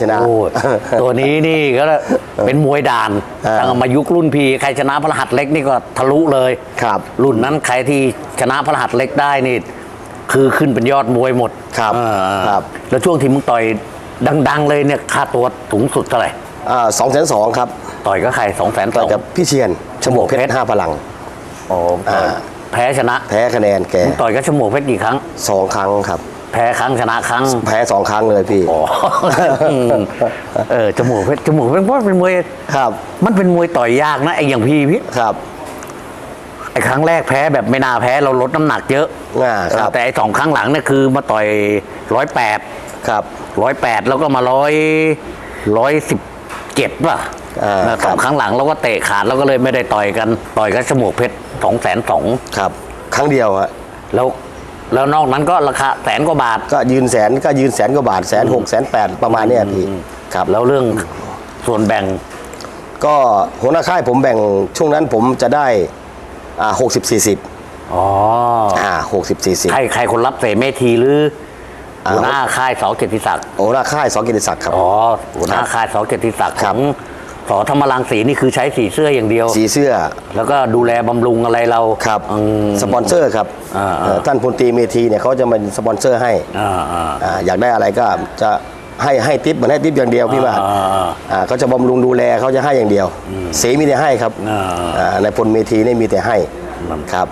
ชนะ โอ้ยตัวนี้นี่ก็เป็นมวยด่านอ่า ตั้งมายุครุ่นพีใครชนะพระรหัสเล็กนี่ก็ทะลุเลย ครับ รุ่นนั้นใครที่ชนะพระรหัสเล็กได้นี่ คือขึ้นเป็นยอดมวยหมดครับเออครับ แล้วช่วงที่มึงต่อยดัง ๆ เลยเนี่ยค่าตัวสูงสุดเท่าไหร่สองแสนสองครับต่อยก็ใครสองแสนต่อยกับพี่เชียนชมวกเพชรห้าพลังอ๋อต่อยอ่า แพ้ชนะแพ้คะแนนแกมึงต่อยก็ชมวกเพชรกี่ครั้งสองครั้งครับ แพ้ครั้งชนะครั้ง แพ้สองครั้งเลยพี่ อ๋อเออจมูกเพชรจมูกเพชรเพราะเป็นมวย ครับ มันเป็นมวยต่อยยากนะไอ้อย่างพี่พี่ครับ ไอ้ครั้งแรกแพ้แบบไม่น่าแพ้เราลดน้ำหนักเยอะอ่าครับ แต่ไอ้สองครั้งหลังเนี่ยคือมาต่อยร้อยแปดครับ ร้อยแปดแล้วก็มาร้อยร้อยสิบเจ็ดป่ะอ่าแล้วคสรัอบงครั้งหลังเราก็เตะขาดแล้วก็เลยไม่ได้ต่อยกัน ต่อยกันจมูกเพชรสองแสนสอง ครับ ครั้งเดียวฮะ แล้ว แล้วนอกนั้นก็ราคาแสนกว่าบาท ก็ยืนแสนก็ยืนแสนกว่าบาทแสนหกแสนแปดประมาณเนี้ยพี่ครับแล้วเรื่องส่วนแบ่ง ก็หัวหน้าค่ายผมแบ่งช่วงนั้นผมจะได้อ่าหกสิบสี่สิบอ๋ออ่าหกสิบสี่สิบใครใครคนรับเสเมทีหรืออ่าหัวหน้าค่ายสอเกียรติศักดิ์หัวหน้าค่ายสองกิติศักดิ์ครับอ๋อหัวหน้าค่ายสอเกียรติศักดิ์คขรัอบง สอธรรมรังสีนี่คือใช้สีเสื้ออย่างเดียว สีเสื้อแล้วก็ดูแลบำรุงอะไรเราครับอืม สปอนเซอร์ครับอ่าๆเอ่อท่านพลตรีเมธีเนี่ยเขาจะเป็นสปอนเซอร์ให้อ่าอ่าอ่าอยากได้อะไรก็จะให้ให้ทิปเหมือนให้ทิปอย่างเดียวพี่ว่าอ่า อ่าเขาจะบำรุงดูแลเขาจะให้อย่างเดียว สีมีแต่ให้ครับอ่า อ่าในพลเมธีนี่มีแต่ให้ครับ